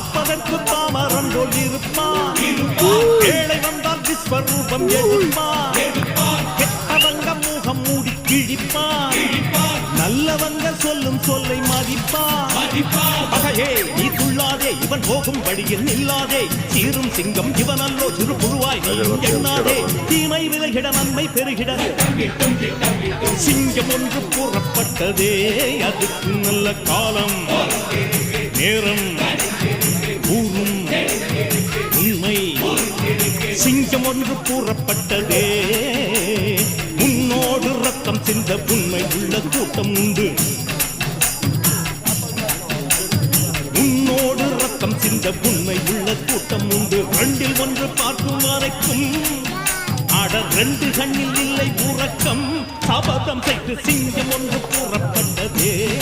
பார்ப்பதற்கு தாமரம் போல் இருப்பான். ஏழை வந்தால் விஸ்வரூபம் எடுப்பான் கெட்டவங்க முகம் மூடி கிழிப்பான். நல்லவங்க சொல்லும் சொல்லை மதிப்பான். நீ துள்ளாதே இவன் போகும் வழியில் நில்லாதே. சீரும் சிங்கம் இவன் அல்லோ சிறு புழுவாய் நீ எண்ணாதே தீமை விலகிட நன்மை பெருகிட. சிங்கம் ஒன்று கூறப்பட்டதே அதுக்கு நல்ல காலம். நேரம். சிங்கம் ஒன்று கூறப்பட்டதே. உன்னோடு ரத்தம் சிந்த உண்மை உள்ள கூட்டம் உண்டு. உன்னோடு ரத்தம் சிந்த உண்மை உள்ள கூட்டம் உண்டு. ரெண்டில் ஒன்று பார்க்கும் வரைக்கும் அட ரெண்டு கண்ணில் இல்லை உறக்கம். சபதம் செய்து சிங்கம் ஒன்று கூறப்பட்டதே.